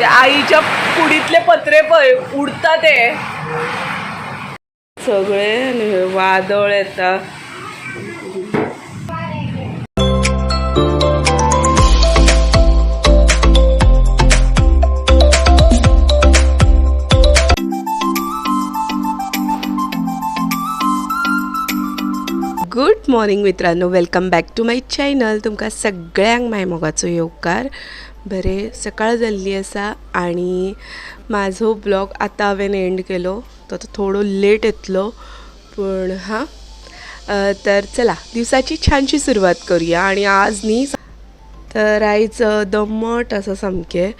ते आईच्या कुडीतले पत्रे पळय उडता ते सगळे वादळ येता गुड मॉर्निंग मित्रांनो. Welcome back to my channel तुमकां सगळ्यांक माय मोगाचो येवकार. बरे सकाळ जाल्ली आसा आनी म्हाजो ब्लॉग आतां हांवें एंड केलो. तो तो थोडो लेट येतलो पूण हां. तर चला दिवसाची छानशी सुरवात करूया आणि आज न्ही तर आयज दमट आसा सामकें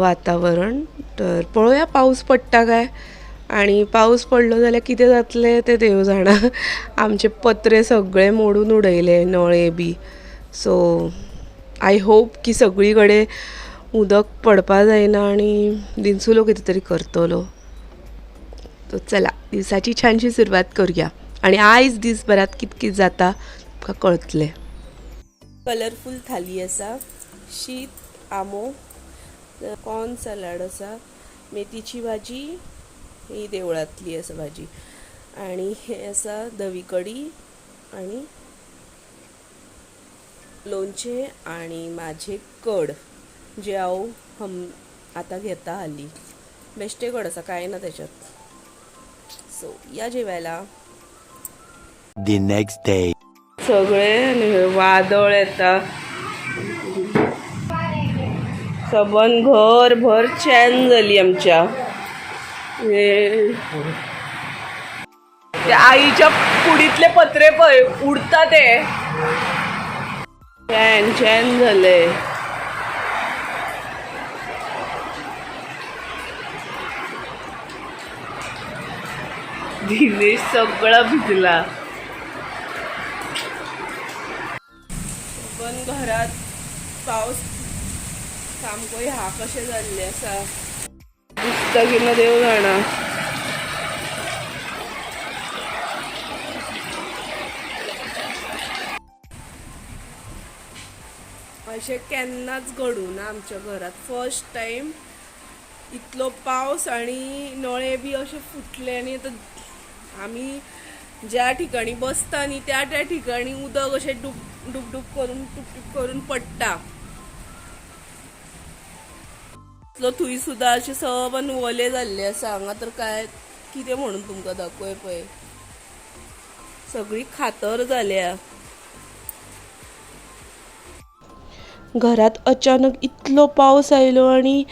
वातावरण. तर पळोवया पावस पडटा काय? आणि पावस पडलो जाल्यार कितें जातलें तें देव जाणा आमचे पत्रे सगळे मोडून उडयले नळे बी. सो आय होप की सगळी कडेन उदक पडपा जायना आनी दिनसुलो कितें तरी करतलो. तो चला दिसाची छानशी सुरवात करूया. आणि आयज दिसभरात कित कित जाता तुमकां कळतले. कलरफूल थाली आसा शीत आमो कॉर्न सलाड आसा मेथीची भाजी ही देवळांतली आसा भाजी. आणि हे आसा धवी कडी आणि लोणचें आणि माझे कड जे हांव हम आतां घेता हाली बेश्टे कड आसा कांय ना त्याच्यात. सो या जेवायला. The next day. सगळे वादळ येता सबन घर भर चॅन झाली आमच्या. आईच्या कुडीतले पत्रे पळय उडता ते चॅन चॅन झाले. दिनेश सगळा भिजला. पण घरात पावस सामको ह्या कशें जाल्लें आसा दिसता की ना देव जाणा अशें केन्नाच घडूं ना आमच्या घरात फर्स्ट टायम इतलो पावस आणि नळे बी अशे फुटले आणि आतां आमी ज्या ठिकाणी बसता न्ही त्या त्या ठिकाणी उदक अशें डूब डूब डूब करून टूप टूप करून पडटा. थंय सुद्दां अशें सबन वले जाल्ले आसा. हांगा तर काय कितें म्हणून तुमकां दाखोय पळय? सगळी खातर जाल्या. घरांत अचानक इतलो पावस आयलो आनी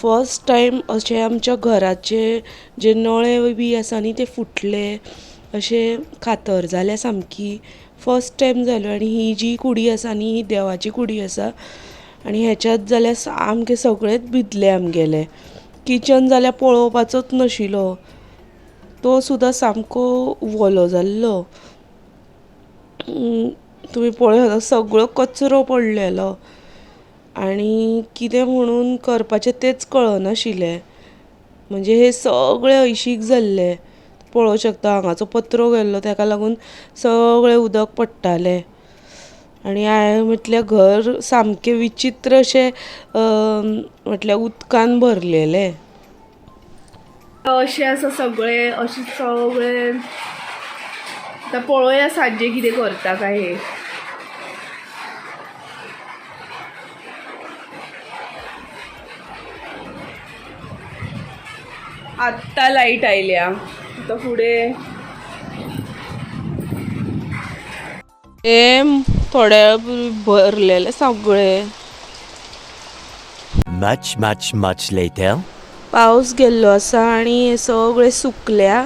फस्ट टायम अशें आमच्या घराचे जे नळे बी आसा न्ही ते फुटले अशें खातर जाल्या सामकी. फस्ट टायम जालो आनी ही जी कुडी आसा न्ही ही देवाची कुडी आसा आनी हेच्यात जाल्यार सामकें सगळेंच भितलें आमगेलें. किचन जाल्यार पळोवपाचोच नाशिल्लो तो सुद्दां सामको वोलो जाल्लो. तुमी पळय सगळो कचरो पडलेलो. आनी कितें म्हणून करपाचें तेंच कळनाशिल्लें म्हणजे हे सगळे हळशीक जाल्ले पळोवं शकता हांगाचो पत्रो गेल्लो ताका लागून सगळें उदक पडटालें. आनी हांवें म्हटल्यार घर सामकें विचित्र अशें म्हटल्यार उदकान भरलेलें. अशें आसा सगळें अशें सगळें आतां पळोवया सांजे कितें करता काय हे. आत्ता लाइट आयल्या. आता फुडें हे थोड्या भरलेले सगळे. Much, much, much later. पावस गेल्लो आसा आनी हे सगळे सुकल्या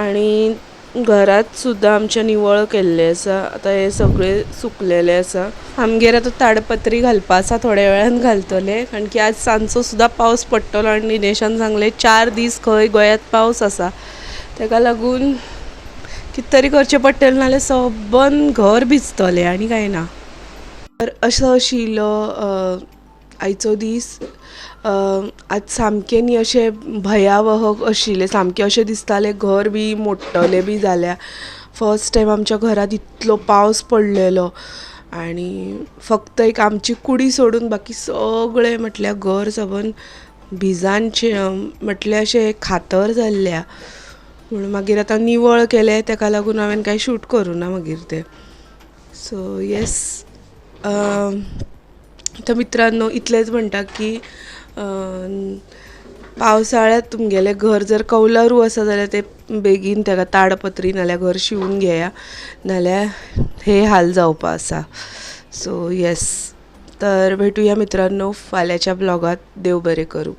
आनी घरात सुद्दां आमच्या निवळ केल्ले आसा आतां हे सगळे सुकलेले आसा आमगेर आतां ताडपत्री घालपा आसा थोड्या वेळान घालतले. कारण की आज सांजचो सुद्दां पावस पडटलो आनी दिनेशान सांगले चार दीस खंय गोंयांत पावस आसा ताका लागून कितें तरी करचें पडटलें नाल्यार सबन घर भिजतलें आनी कांय ना. तर असो आशिल्लो आयचो दीस आज सामकें न्ही अशें भयावह आशिल्लें सामकें अशें दिसतालें घर बी मोडटलें बी जाल्या. फर्स्ट टायम आमच्या घरात इतलो पावस पडलेलो. आणि फक्त एक आमची कुडी सोडून बाकी सगळे म्हटल्या घर सबन भिजांचे म्हटल्यार अशें खातर जाल्ल्या म्हणून मागीर आतां निवळ केलें तेका लागून हांवें कांय शूट करूं ना मागीर तें. सो येस तर मित्रांनो इतलेंच म्हणटा की पावसाळ्यात तुमगेलें घर जर कौलारू आसा जाल्यार ते बेगीन ताका ताडपत्री नाल्यार घर शिवून घेया. नाल्यार हे हाल जावपा आसा सो येस तर भेटूया मित्रांनो फाल्यांच्या ब्लॉगात. देव बरें करूं.